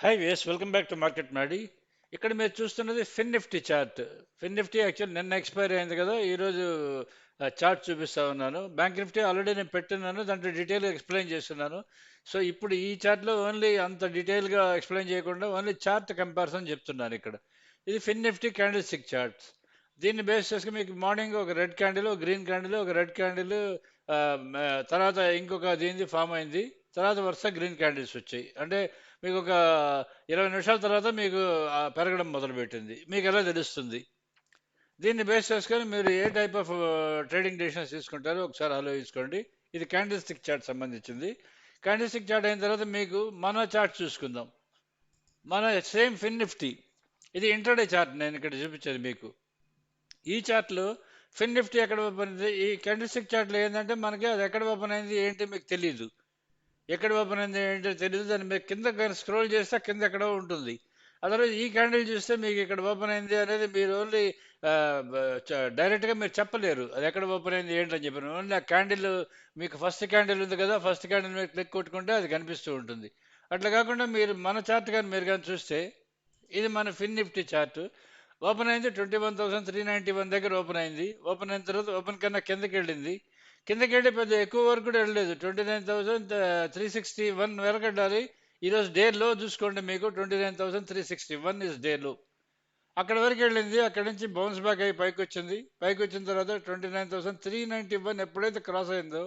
High ways welcome back to market మాడి. ఇక్కడ మీరు చూస్తున్నది Fin Nifty chart. Fin Nifty actual నిన్న ఎక్స్పైర్ అయింది కదా ఈరోజు చార్ట్ చూపిస్తా ఉన్నాను. బ్యాంక్ నిఫ్టీ ఆల్రెడీ నేను పెట్టున్నాను దాంట్లో డీటెయిల్ ఎక్స్ప్లెయిన్ చేస్తున్నాను. సో ఇప్పుడు ఈ చార్ట్లో ఓన్లీ అంత డీటెయిల్గా ఎక్స్ప్లెయిన్ చేయకుండా ఓన్లీ చార్ట్ కంపారిజన్ చెప్తున్నాను ఇక్కడ. ఇది ఫిన్ నిఫ్టీ క్యాండిల్ సిక్ చార్ట్స్. దీన్ని బేస్ చేసుకుని మీకు మార్నింగ్ ఒక రెడ్ క్యాండిల్ ఒక గ్రీన్ క్యాండిల్ ఒక రెడ్ క్యాండిల్ తర్వాత ఇంకొక దీనిది ఫామ్ అయింది. తర్వాత వరుస గ్రీన్ క్యాండిల్స్ వచ్చాయి. అంటే మీకు ఒక ఇరవై నిమిషాల తర్వాత మీకు పెరగడం మొదలుపెట్టింది. మీకు ఎలా తెలుస్తుంది? దీన్ని బేస్ చేసుకొని మీరు ఏ టైప్ ఆఫ్ ట్రేడింగ్ డెసిషన్స్ తీసుకుంటారో ఒకసారి ఆలోచించుకోండి. ఇది క్యాండిల్ స్టిక్ చార్ట్ సంబంధించింది. క్యాండిల్ స్టిక్ చార్ట్ అయిన తర్వాత మీకు మన చార్ట్ చూసుకుందాం. మన సేమ్ ఫిన్ నిఫ్టీ. ఇది ఇంటర్డే చార్ట్ నేను ఇక్కడ చూపించేది మీకు. ఈ చార్ట్లో ఫిన్ నిఫ్టీ ఎక్కడ ఓపెన్ అయింది? ఈ క్యాండిల్ స్టిక్ చార్ట్లో ఏంటంటే మనకి అది ఎక్కడ ఓపెన్ అయింది ఏంటి మీకు తెలియదు ఎక్కడ ఓపెన్ అయింది ఏంటో తెలియదు దాన్ని మీరు కింద స్క్రోల్ చేస్తే కింద ఎక్కడో ఉంటుంది. అదర్వైజ్ ఈ క్యాండిల్ చూస్తే మీకు ఇక్కడ ఓపెన్ అయింది అనేది మీరు ఓన్లీ డైరెక్ట్గా మీరు చెప్పలేరు. అది ఎక్కడ ఓపెన్ అయింది ఏంటని చెప్పిన ఓన్లీ ఆ క్యాండిల్ మీకు ఫస్ట్ క్యాండిల్ ఉంది కదా ఫస్ట్ క్యాండిల్ మీరు క్లిక్ కొట్టుకుంటే అది కనిపిస్తూ ఉంటుంది. అట్లా కాకుండా మీరు మన చార్ట్ కానీ మీరు కానీ చూస్తే ఇది మన ఫిన్ నిఫ్టీ చార్ట్ ఓపెన్ అయింది twenty one thousand three ninety one దగ్గర ఓపెన్ అయింది. ఓపెన్ అయిన తర్వాత ఓపెన్ కన్నా కిందకి వెళ్ళింది. కిందకెళ్ళి పెద్ద ఎక్కువ వరకు కూడా వెళ్ళలేదు. Twenty nine thousand three sixty one వరకు వెళ్ళాలి ఈరోజు డే లో చూసుకోండి మీకు twenty nine thousand three sixty one is day లో అక్కడ వరకు వెళ్ళింది అక్కడ నుంచి బౌన్స్ బ్యాక్ అయ్యి పైకి వచ్చింది. పైకి వచ్చిన తర్వాత twenty nine thousand three ninety one ఎప్పుడైతే క్రాస్ అయిందో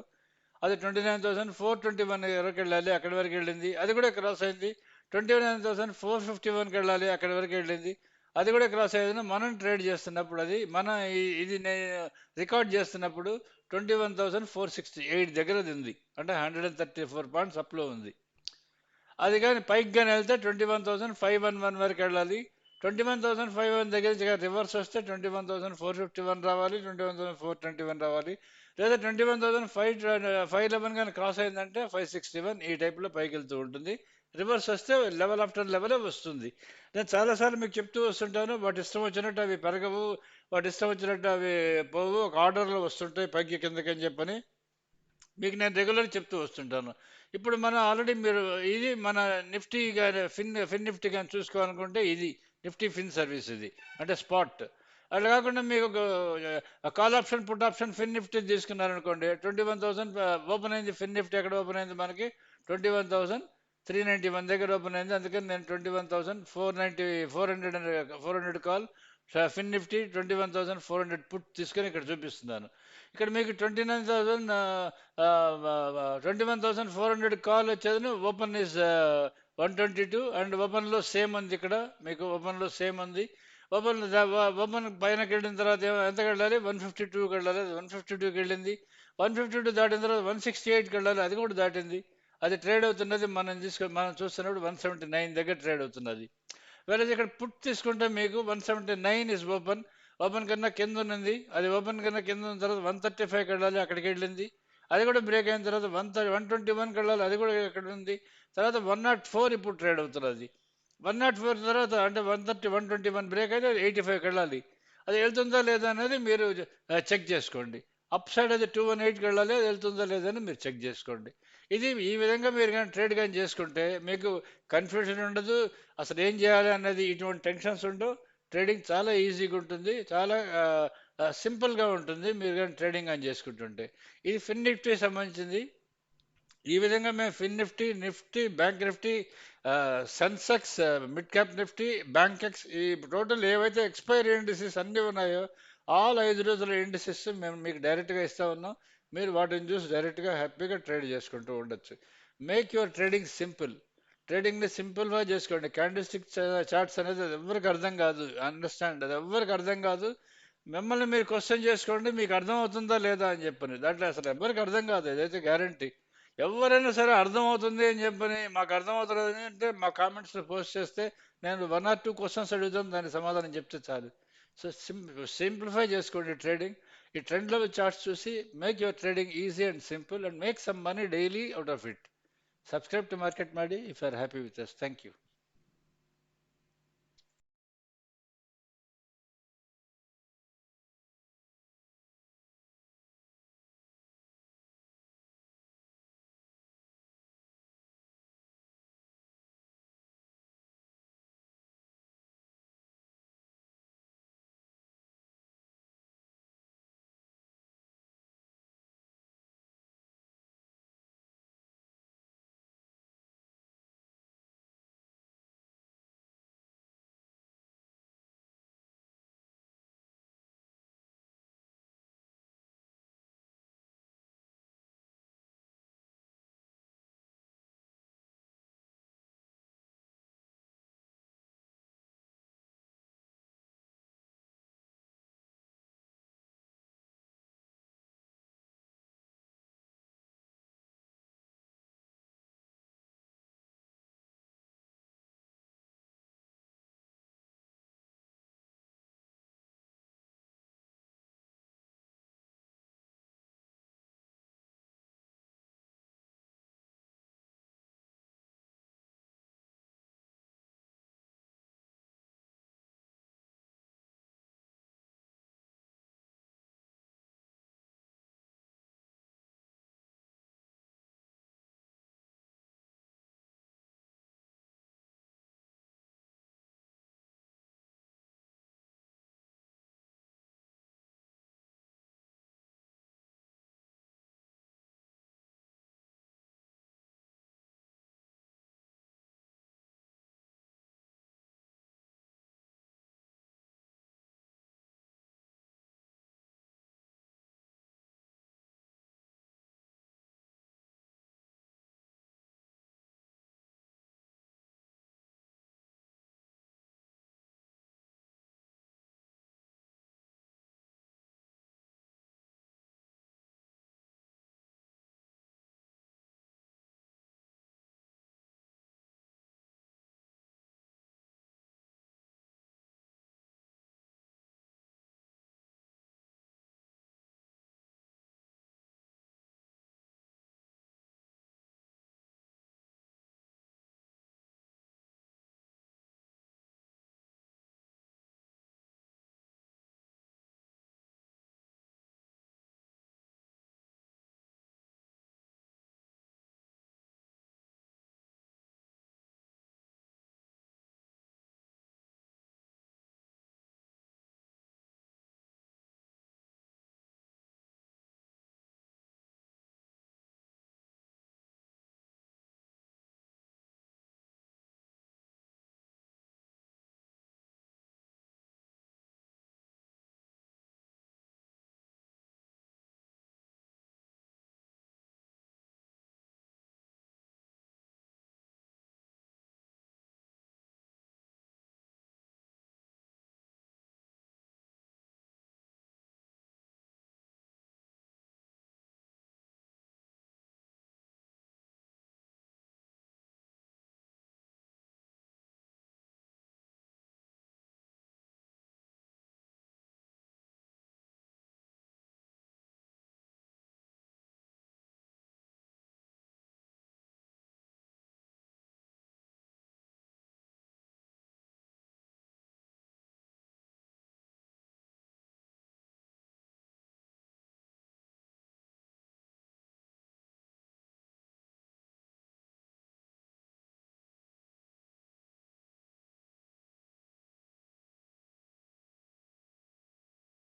అది twenty nine thousand four twenty one వరకు వెళ్ళాలి అక్కడి వరకు వెళ్ళింది. అది కూడా క్రాస్ అయింది. Twenty nine thousand four fifty వన్కి వెళ్ళాలి అక్కడి వరకు వెళ్ళింది. అది కూడా క్రాస్ అయ్యేది మనం ట్రేడ్ చేస్తున్నప్పుడు అది మన ఇది నేను రికార్డ్ చేస్తున్నప్పుడు twenty one thousand four sixty eight దగ్గర ఉంది. అంటే hundred and thirty four points అప్లో ఉంది. అది కానీ పైకి కానీ వెళ్తే twenty one thousand five one one వరకు వెళ్ళాలి. Twenty one thousand five one దగ్గర నుంచి రివర్స్ వస్తే twenty one thousand four fifty one రావాలి. Twenty one thousand four twenty one రావాలి. లేదా twenty one thousand five five eleven కానీ క్రాస్ అయిందంటే ఫైవ్ సిక్స్టీ వన్ ఈ టైప్లో పైకి వెళ్తూ ఉంటుంది. రివర్స్ వస్తే లెవెల్ ఆఫ్టర్ లెవెలే వస్తుంది. నేను చాలాసార్లు మీకు చెప్తూ వస్తుంటాను వాటి ఇష్టం వచ్చినట్టు అవి పెరగవు వాటి ఇష్టం వచ్చినట్టు అవి పోవు ఒక ఆర్డర్లో వస్తుంటాయి పైకి కిందకి అని చెప్పని మీకు నేను రెగ్యులర్ చెప్తూ వస్తుంటాను. ఇప్పుడు మనం ఆల్రెడీ మీరు ఇది మన నిఫ్టీ కానీ ఫిన్ ఫిన్ నిఫ్టీ కానీ చూసుకోవాలనుకుంటే ఇది నిఫ్టీ ఫిన్ సర్వీస్ ఇది అంటే స్పాట్. అట్లా కాకుండా మీకు call option put option Fin Nifty తీసుకున్నారనుకోండి twenty one thousand open అయింది ఫిన్ నిఫ్టీ ఎక్కడ ఓపెన్ అయింది మనకి? Twenty one thousand three ninety one దగ్గర ఓపెన్ అయింది. అందుకని నేను twenty one thousand four ninety four hundred four hundred call Fin Nifty twenty one thousand four hundred put తీసుకొని ఇక్కడ చూపిస్తున్నాను. ఇక్కడ మీకు twenty nine thousand twenty one thousand four hundred call వచ్చేది open is one twenty two and ఓపెన్లో same ఉంది ఇక్కడ. మీకు ఓపెన్లో సేమ్ ఉంది. ఓపెన్ ఓపెన్ పైనకి వెళ్ళిన తర్వాత ఎంతకి వెళ్ళాలి వన్ ఫిఫ్టీ టూకి వెళ్ళాలి వన్ ఫిఫ్టీ టూకి వెళ్ళింది వన్ ఫిఫ్టీ టూ దాటిన తర్వాత వన్ సిక్స్టీ ఎయిట్కి వెళ్ళాలి అది కూడా దాటింది. అది ట్రేడ్ అవుతున్నది మనం తీసుకు మనం చూస్తున్నప్పుడు వన్ సెవెంటీ నైన్ దగ్గర ట్రేడ్ అవుతున్నది. వేరే ఇక్కడ పుట్ తీసుకుంటే మీకు one seventy nine is open open కన్నా కింద ఉన్నది. అది ఓపెన్ కన్నా కింద ఉన్న తర్వాత వన్ థర్టీ ఫైవ్కి వెళ్ళాలి అక్కడికి వెళ్ళింది. అది కూడా బ్రేక్ అయిన తర్వాత వన్ థర్టీ వన్ ట్వంటీ వన్కి వెళ్ళాలి అది కూడా ఇక్కడ ఉంది. తర్వాత వన్ నాట్ ఫోర్ ఇప్పుడు ట్రేడ్ అవుతున్నది. వన్ నాట్ ఫోర్ తర్వాత అంటే one thirty one twenty one break అయితే ఎయిటీ ఫైవ్కి వెళ్ళాలి. అది వెళ్తుందా లేదా అనేది మీరు చెక్ చేసుకోండి. అప్ సైడ్ అది టూ వన్ ఎయిట్కి వెళ్ళాలి అది వెళ్తుందా లేదని మీరు చెక్ చేసుకోండి. ఇది ఈ విధంగా మీరు కానీ ట్రేడ్ కానీ చేసుకుంటే మీకు కన్ఫ్యూజన్ ఉండదు. అసలు ఏం చేయాలి అనేది ఇటువంటి టెన్షన్స్ ఉండవు. ట్రేడింగ్ చాలా ఈజీగా ఉంటుంది. చాలా సింపుల్గా ఉంటుంది మీరు కానీ ట్రేడింగ్ కానీ చేసుకుంటుంటే. ఇది ఫిన్ నిఫ్టీ సంబంధించింది. ఈ విధంగా మేము Fin Nifty Nifty bank Nifty Sensex midcap Nifty Bankex ఈ టోటల్ ఏవైతే ఎక్స్పైరీ ఇండిసెస్ అన్నీ ఉన్నాయో ఆల్ ఐదు రోజుల ఇండిసెస్ మేము మీకు డైరెక్ట్గా ఇస్తా ఉన్నాం. మీరు వాటిని చూసి డైరెక్ట్గా హ్యాపీగా ట్రేడ్ చేసుకుంటూ ఉండొచ్చు. Make your trading simple. ట్రేడింగ్ని సింపుల్గా చేసుకోండి. క్యాండిస్టిక్ చార్ట్స్ అనేది అది ఎవరికి అర్థం కాదు. అండర్స్టాండ్ అది ఎవరికి అర్థం కాదు. మిమ్మల్ని మీరు క్వశ్చన్ చేసుకోండి మీకు అర్థం అవుతుందా లేదా అని చెప్పని. దాంట్లో అసలు ఎవరికి అర్థం కాదు. ఏదైతే గ్యారంటీ ఎవరైనా సరే అర్థమవుతుంది అని చెప్పని మాకు అర్థమవుతుంది అంటే మా కామెంట్స్లో పోస్ట్ చేస్తే నేను వన్ ఆర్ టూ క్వశ్చన్స్ అడుగుతాను దానికి సమాధానం చెప్తే చాలు. సో సిం సింప్లిఫై చేసుకోండి ట్రేడింగ్ ఈ ట్రెండ్ లెవెల్ చార్ట్స్ చూసి make your trading easy and simple and make some money daily out of it subscribe to market ಮಾಡಿ if are happy with with thank you